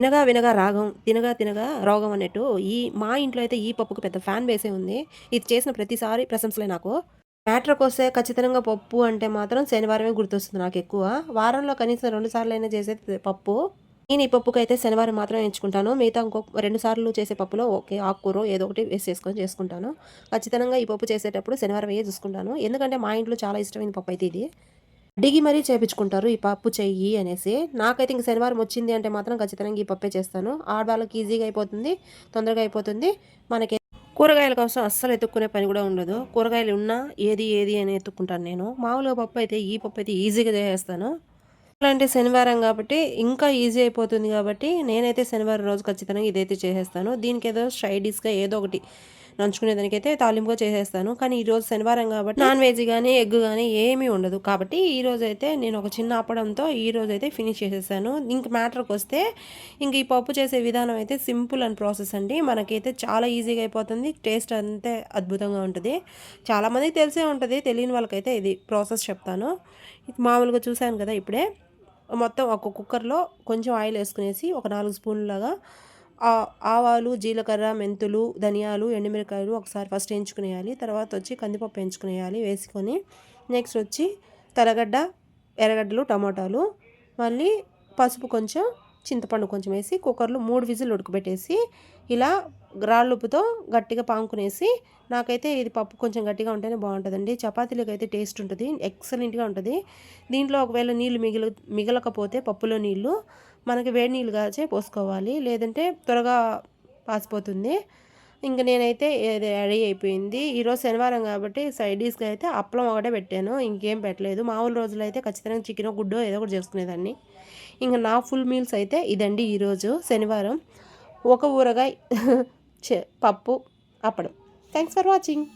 వినగా వినగా రాగం తినగా తినగా రోగం అన్నట్టు ఈ మా ఇంట్లో అయితే ఈ పప్పుకు పెద్ద ఫ్యాన్ బేసే ఉంది. ఇది చేసిన ప్రతిసారి ప్రశంసలే నాకు. మ్యాటర్కి వస్తే ఖచ్చితంగా పప్పు అంటే మాత్రం శనివారమే గుర్తొస్తుంది నాకు ఎక్కువ. వారంలో కనీసం రెండు సార్లు అయినా చేసే పప్పు. నేను ఈ పప్పుకి అయితే శనివారం మాత్రం ఎంచుకుంటాను. మిగతా ఇంకో రెండు సార్లు చేసే పప్పులో ఓకే ఆకుకూర ఏదో ఒకటి వేసేసుకొని చేసుకుంటాను. ఖచ్చితంగా ఈ పప్పు చేసేటప్పుడు శనివారం వేయే చూసుకుంటాను. ఎందుకంటే మా ఇంట్లో చాలా ఇష్టమైన పప్పు అయితే ఇది. అడిగి మరీ చేపించుకుంటారు ఈ పప్పు చెయ్యి అనేసి. నాకైతే ఇంక శనివారం వచ్చింది అంటే మాత్రం ఖచ్చితంగా ఈ పప్పే చేస్తాను. ఆడవాళ్ళకి ఈజీగా అయిపోతుంది తొందరగా అయిపోతుంది. మనకి కూరగాయల కోసం అస్సలు ఎత్తుక్కునే పని కూడా ఉండదు. కూరగాయలు ఉన్నా ఏది ఏది అని ఎత్తుక్కుంటాను నేను. మామూలుగా పప్పు అయితే ఈ పప్పు అయితే ఈజీగా చేసేస్తాను. అంటే శనివారం కాబట్టి ఇంకా ఈజీ అయిపోతుంది కాబట్టి నేనైతే శనివారం రోజు ఖచ్చితంగా ఇదైతే చేసేస్తాను. దీనికి ఏదో స్ట్రైడిష్గా ఏదో ఒకటి నంచుకునే దానికైతే తాలింపుగా చేసేస్తాను. కానీ ఈరోజు శనివారం కాబట్టి నాన్ వెజ్ కానీ ఎగ్ కానీ ఏమీ ఉండదు. కాబట్టి ఈ రోజు అయితే నేను ఒక చిన్న అప్పడంతో ఈ రోజు అయితే ఫినిష్ చేసేసాను. ఇంక మ్యాటర్కి వస్తే ఇంక ఈ పప్పు చేసే విధానం అయితే సింపుల్ అండ్ ప్రాసెస్ అండి. మనకైతే చాలా ఈజీగా అయిపోతుంది. టేస్ట్ అంతే అద్భుతంగా ఉంటుంది. చాలామందికి తెలిసే ఉంటుంది. తెలియని వాళ్ళకైతే ఇది ప్రాసెస్ చెప్తాను. మామూలుగా చూశాను కదా ఇప్పుడే. మొత్తం ఒక కుక్కర్లో కొంచెం ఆయిల్ వేసుకునేసి ఒక నాలుగు స్పూన్లాగా ఆవాలు జీలకర్ర మెంతులు ధనియాలు ఎండుమిరకాయలు ఒకసారి ఫస్ట్ వేయించుకునేయాలి. తర్వాత వచ్చి కందిపప్పు వేయించుకునేయాలి. వేసుకొని నెక్స్ట్ వచ్చి తెల్లగడ్డ ఎర్రగడ్డలు టమాటాలు మళ్ళీ పసుపు కొంచెం చింతపండు కొంచెం వేసి కుక్కర్లో మూడు విజిల్ ఉడకబెట్టేసి ఇలా రాళ్ళుప్పుతో గట్టిగా పాముకునేసి నాకైతే ఇది పప్పు కొంచెం గట్టిగా ఉంటేనే బాగుంటుందండి. చపాతీలకు అయితే టేస్ట్ ఉంటుంది ఎక్సలెంట్గా ఉంటుంది. దీంట్లో ఒకవేళ నీళ్ళు మిగిలి మిగలకపోతే పప్పులో నీళ్ళు మనకి వేడి నీళ్ళు కాచే పోసుకోవాలి. లేదంటే త్వరగా పాసిపోతుంది. ఇంక నేనైతే రెడీ అయిపోయింది. ఈరోజు శనివారం కాబట్టి సైడ్ డిష్గా అయితే అప్పలం ఒకటే పెట్టాను. ఇంకేం పెట్టలేదు. మామూలు రోజులు అయితే ఖచ్చితంగా చికెన్ గుడ్డో ఏదో ఒకటి చేసుకునేదాన్ని. ఇంకా నా ఫుల్ మీల్స్ అయితే ఇదండి ఈరోజు శనివారం. ఒక ఊరగాయ పప్పు అప్పడం. Thanks for watching.